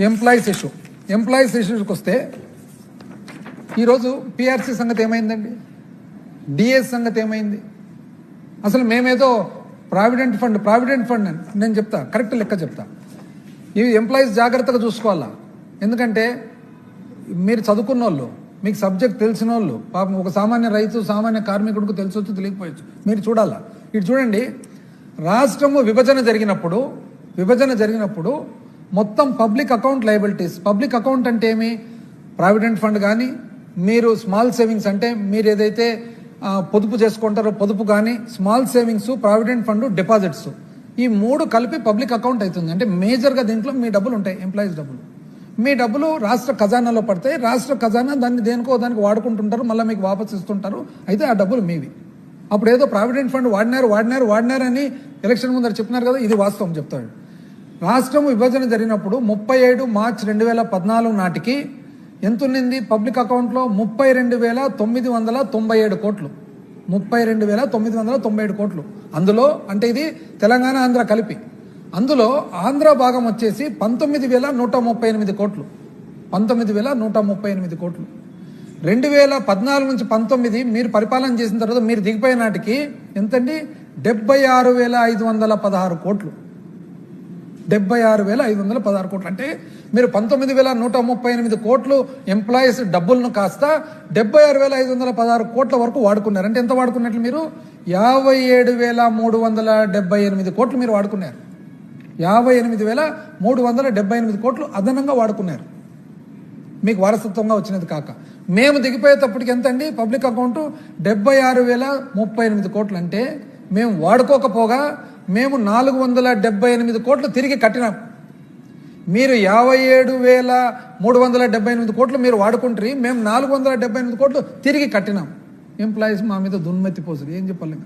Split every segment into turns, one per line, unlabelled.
Employees issue employees ఇష్యూస్కి వస్తే ఈరోజు PRC సంగతి ఏమైందండి? డిఎస్ సంగతి ఏమైంది? అసలు మేమేదో ప్రావిడెంట్ ఫండ్ ప్రావిడెంట్ ఫండ్ అని నేను చెప్తా కరెక్ట్ లెక్క చెప్తా. ఇవి ఎంప్లాయీస్ జాగ్రత్తగా చూసుకోవాలా? ఎందుకంటే మీరు చదువుకున్న వాళ్ళు మీకు సబ్జెక్ట్ తెలిసిన వాళ్ళు పాపం ఒక సామాన్య రైతు సామాన్య కార్మికుడికి తెలిసొచ్చు తెలియకపోవచ్చు మీరు చూడాలా? ఇటు చూడండి రాష్ట్రము విభజన జరిగినప్పుడు విభజన జరిగినప్పుడు మొత్తం public account liabilities. Public account అంటే ఏమి? ప్రావిడెంట్ ఫండ్ కానీ మీరు స్మాల్ సేవింగ్స్ అంటే మీరు ఏదైతే పొదుపు చేసుకుంటారో పొదుపు కానీ small savings provident fund deposits. ఈ మూడు కలిపి పబ్లిక్ అకౌంట్ అవుతుంది. అంటే మేజర్గా దీంట్లో మీ డబ్బులు ఉంటాయి ఎంప్లాయీస్ డబ్బులు. మీ డబ్బులు రాష్ట్ర ఖజానాలో పడతాయి. రాష్ట్ర ఖజానా దాన్ని దేనికో దానికి వాడుకుంటుంటారు మళ్ళీ మీకు వాపస్ ఇస్తుంటారు. అయితే ఆ డబ్బులు మీవి. అప్పుడు ఏదో ప్రావిడెంట్ ఫండ్ వాడినారు వాడినారు వాడినారు అని ఎలక్షన్ ముందర చెప్పినారు కదా ఇది వాస్తవం చెప్తాడు. రాష్ట్రం విభజన జరిగినప్పుడు ముప్పై ఏడు మార్చ్ రెండు వేల పద్నాలుగు నాటికి ఎంతున్నింది? పబ్లిక్ అకౌంట్లో ముప్పై రెండు వేల తొమ్మిది వందల తొంభై ఏడు కోట్లు. ముప్పై రెండు వేల తొమ్మిది వందల తొంభై ఏడు కోట్లు. అందులో అంటే ఇది తెలంగాణ ఆంధ్ర కలిపి. అందులో ఆంధ్ర భాగం వచ్చేసి పంతొమ్మిది వేల నూట ముప్పై ఎనిమిది కోట్లు. పంతొమ్మిది వేల నూట ముప్పై ఎనిమిది కోట్లు. రెండు వేల పద్నాలుగు నుంచి పంతొమ్మిది మీరు పరిపాలన చేసిన తర్వాత మీరు దిగిపోయే నాటికి ఎంతండి? డెబ్బై ఆరు వేల ఐదు వందల పదహారు కోట్లు. డెబ్బై ఆరు వేల ఐదు వందల పదహారు కోట్లు. అంటే మీరు పంతొమ్మిది వేల నూట ముప్పై ఎనిమిది కోట్లు ఎంప్లాయీస్ డబ్బులను కాస్త డెబ్బై ఆరు వేల ఐదు వందల పదహారు కోట్ల వరకు వాడుకున్నారు. అంటే ఎంత వాడుకున్నట్లు మీరు? యాభై ఏడు వేల మూడు వందల డెబ్బై ఎనిమిది కోట్లు మీరు వాడుకున్నారు. యాభై ఎనిమిది వేల మూడు వందల డెబ్బై ఎనిమిది కోట్లు అదనంగా వాడుకున్నారు. మీకు వారసత్వంగా వచ్చినది కాక. మేము దిగిపోయేటప్పటికి ఎంత అండి పబ్లిక్ అకౌంట్ డెబ్బై ఆరు వేల ముప్పై ఎనిమిది కోట్లు. అంటే మేము వాడుకోకపోగా మేము నాలుగు వందల డెబ్బై ఎనిమిది కోట్లు తిరిగి కట్టినాం. మీరు యాభై ఏడు వేల మూడు వందల డెబ్బై ఎనిమిది కోట్లు మీరు వాడుకుంటారు. మేము నాలుగు వందల డెబ్బై ఎనిమిది కోట్లు తిరిగి కట్టినాం. ఎంప్లాయీస్ మా మీద దున్మెత్తి పోసుడు ఏం చెప్పలేము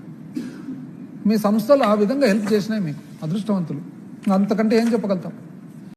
మీ సంస్థలు ఆ విధంగా హెల్ప్ చేసినాయి మీకు అదృష్టవంతులు. అంతకంటే ఏం చెప్పగలుగుతాం?